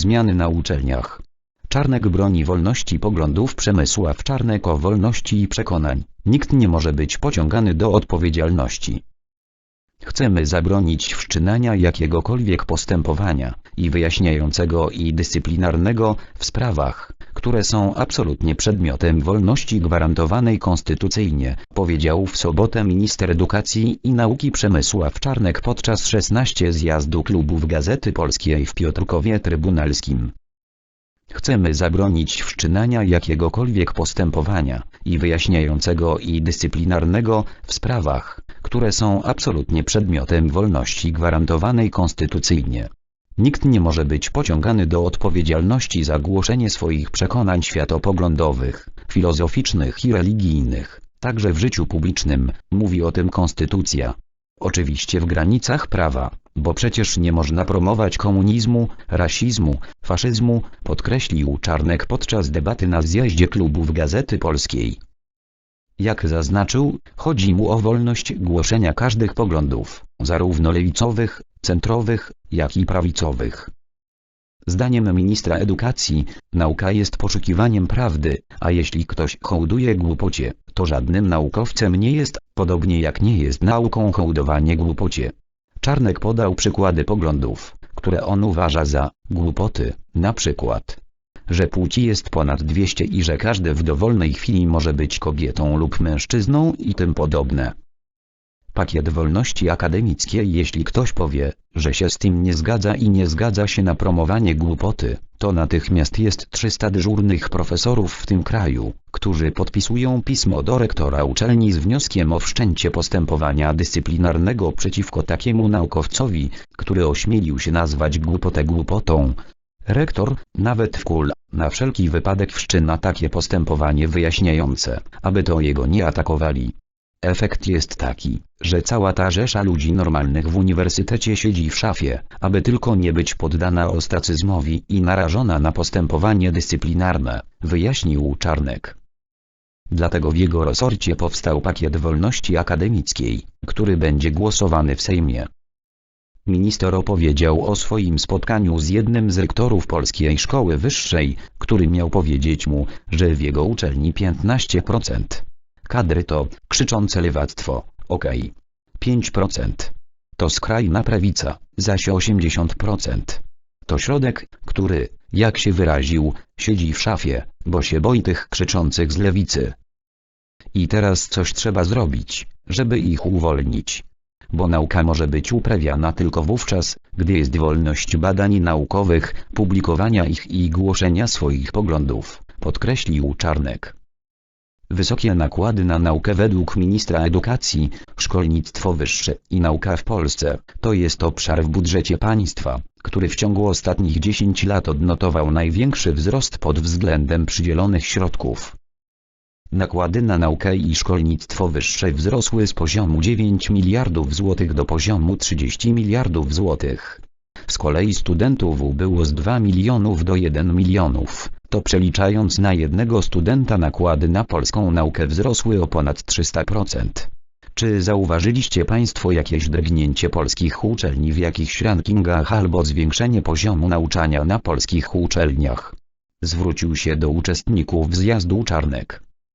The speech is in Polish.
Zmiany na uczelniach. Czarnek broni wolności poglądów Przemysław Czarnek o wolności i przekonań. Nikt nie może być pociągany do odpowiedzialności. Chcemy zabronić wszczynania jakiegokolwiek postępowania, i wyjaśniającego i dyscyplinarnego, w sprawach, które są absolutnie przedmiotem wolności gwarantowanej konstytucyjnie, powiedział w sobotę minister edukacji i nauki Przemysław Czarnek podczas 16 zjazdu klubów Gazety Polskiej w Piotrkowie Trybunalskim. Chcemy zabronić wszczynania jakiegokolwiek postępowania, i wyjaśniającego i dyscyplinarnego, w sprawach, które są absolutnie przedmiotem wolności gwarantowanej konstytucyjnie. Nikt nie może być pociągany do odpowiedzialności za głoszenie swoich przekonań światopoglądowych, filozoficznych i religijnych, także w życiu publicznym, mówi o tym konstytucja. Oczywiście w granicach prawa, bo przecież nie można promować komunizmu, rasizmu, faszyzmu, podkreślił Czarnek podczas debaty na zjeździe klubów Gazety Polskiej. Jak zaznaczył, chodzi mu o wolność głoszenia każdych poglądów, zarówno lewicowych, centrowych, jak i prawicowych. Zdaniem ministra edukacji, nauka jest poszukiwaniem prawdy, a jeśli ktoś hołduje głupocie, to żadnym naukowcem nie jest, podobnie jak nie jest nauką hołdowanie głupocie. Czarnek podał przykłady poglądów, które on uważa za głupoty, na przykład, że płci jest ponad 200 i że każdy w dowolnej chwili może być kobietą lub mężczyzną i tym podobne. Pakiet wolności akademickiej Jeśli ktoś powie, że się z tym nie zgadza i nie zgadza się na promowanie głupoty, to natychmiast jest 300 dyżurnych profesorów w tym kraju, którzy podpisują pismo do rektora uczelni z wnioskiem o wszczęcie postępowania dyscyplinarnego przeciwko takiemu naukowcowi, który ośmielił się nazwać głupotę głupotą. Rektor, nawet w kul, na wszelki wypadek wszczyna takie postępowanie wyjaśniające, aby to jego nie atakowali. Efekt jest taki, że cała ta rzesza ludzi normalnych w uniwersytecie siedzi w szafie, aby tylko nie być poddana ostracyzmowi i narażona na postępowanie dyscyplinarne, wyjaśnił Czarnek. Dlatego w jego resorcie powstał pakiet wolności akademickiej, który będzie głosowany w Sejmie. Minister opowiedział o swoim spotkaniu z jednym z rektorów Polskiej Szkoły Wyższej, który miał powiedzieć mu, że w jego uczelni 15% kadry to krzyczące lewactwo, okej. 5%. To skrajna prawica, zaś 80%. To środek, który, jak się wyraził, siedzi w szafie, bo się boi tych krzyczących z lewicy. I teraz coś trzeba zrobić, żeby ich uwolnić. Bo nauka może być uprawiana tylko wówczas, gdy jest wolność badań naukowych, publikowania ich i głoszenia swoich poglądów, podkreślił Czarnek. Wysokie nakłady na naukę według ministra edukacji, szkolnictwo wyższe i nauka w Polsce, to jest obszar w budżecie państwa, który w ciągu ostatnich 10 lat odnotował największy wzrost pod względem przydzielonych środków. Nakłady na naukę i szkolnictwo wyższe wzrosły z poziomu 9 miliardów złotych do poziomu 30 miliardów złotych. Z kolei studentów ubyło z 2 milionów do 1 milionów, to przeliczając na jednego studenta nakłady na polską naukę wzrosły o ponad 300%. Czy zauważyliście Państwo jakieś drgnięcie polskich uczelni w jakichś rankingach albo zwiększenie poziomu nauczania na polskich uczelniach? Zwrócił się do uczestników zjazdu Czarnek.